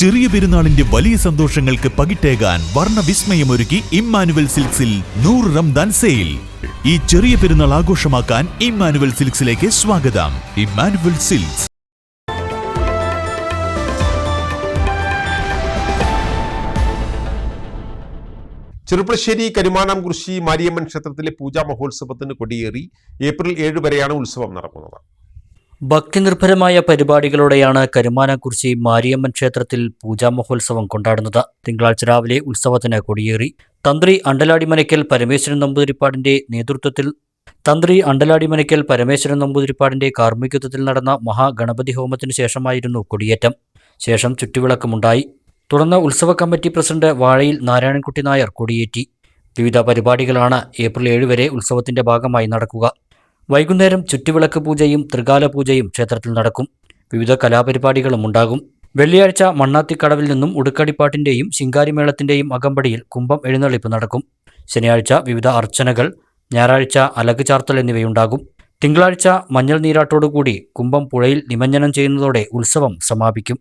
ചെറിയ പെരുന്നാളിന്റെ വലിയ സന്തോഷങ്ങൾക്ക് പകിട്ടേകാൻ വർണ വിസ്മയമൊരുക്കി ഇമ്മാനുവൽ സിൽക്സിൽ നൂറ് റംദാൻ സെയിൽ. ഈ ചെറിയ പെരുന്നാൾ ആഘോഷമാക്കാൻ ഇമ്മാനുവൽ സിൽക്സിലേക്ക് സ്വാഗതം. Emmanuel silks. ചെറുപ്പശ്ശേരി കരുമാനാംകുറിശി മാരിയമ്മൻ ക്ഷേത്രത്തിലെ പൂജാ മഹോത്സവത്തിന് കൊടിയേറി ഏപ്രിൽ ഏഴ് വരെയാണ് ഉത്സവം നടക്കുന്നത്. ഭക്തിനിർഭരമായ പരിപാടികളോടെയാണ് കരുമാനക്കുറിശി മാരിയമ്മൻ ക്ഷേത്രത്തിൽ പൂജാ മഹോത്സവം കൊണ്ടാടുന്നത്. തിങ്കളാഴ്ച രാവിലെ ഉത്സവത്തിന് കൊടിയേറി. തന്ത്രി അണ്ടലാടിമനയ്ക്കൽ പരമേശ്വരൻ നമ്പൂതിരിപ്പാടിന്റെ നേതൃത്വത്തിൽ തന്ത്രി അണ്ടലാടിമനയ്ക്കൽ പരമേശ്വരൻ നമ്പൂതിരിപ്പാടിന്റെ കാർമ്മികത്വത്തിൽ നടന്ന മഹാഗണപതി ഹോമത്തിനു ശേഷമായിരുന്നു കൊടിയേറ്റം. ശേഷം ചുറ്റുവിളക്കമുണ്ടായി. തുടർന്ന് ഉത്സവ കമ്മിറ്റി പ്രസിഡന്റ് വാഴയിൽ നാരായണൻകുട്ടി നായർ കൊടിയേറ്റി. വിവിധ പരിപാടികളാണ് ഏപ്രിൽ ഏഴ് വരെ ഉത്സവത്തിന്റെ ഭാഗമായി നടക്കുക. വൈകുന്നേരം ചുറ്റുവിളക്ക് പൂജയും ത്രികാല പൂജയും ക്ഷേത്രത്തിൽ നടക്കും. വിവിധ കലാപരിപാടികളും ഉണ്ടാകും. വെള്ളിയാഴ്ച മണ്ണാത്തിക്കടവിൽ നിന്നും ഉടുക്കടിപ്പാട്ടിന്റെയും ശിങ്കാരിമേളത്തിന്റെയും അകമ്പടിയിൽ കുംഭം എഴുന്നള്ളിപ്പ് നടക്കും. ശനിയാഴ്ച വിവിധ അർച്ചനകൾ ഞായറാഴ്ച അലക് ചാർത്തൽ എന്നിവയുണ്ടാകും. തിങ്കളാഴ്ച മഞ്ഞൾ നീരാട്ടോടുകൂടി കുംഭം പുഴയിൽ നിമഞ്ജനം ചെയ്യുന്നതോടെ ഉത്സവം സമാപിക്കും.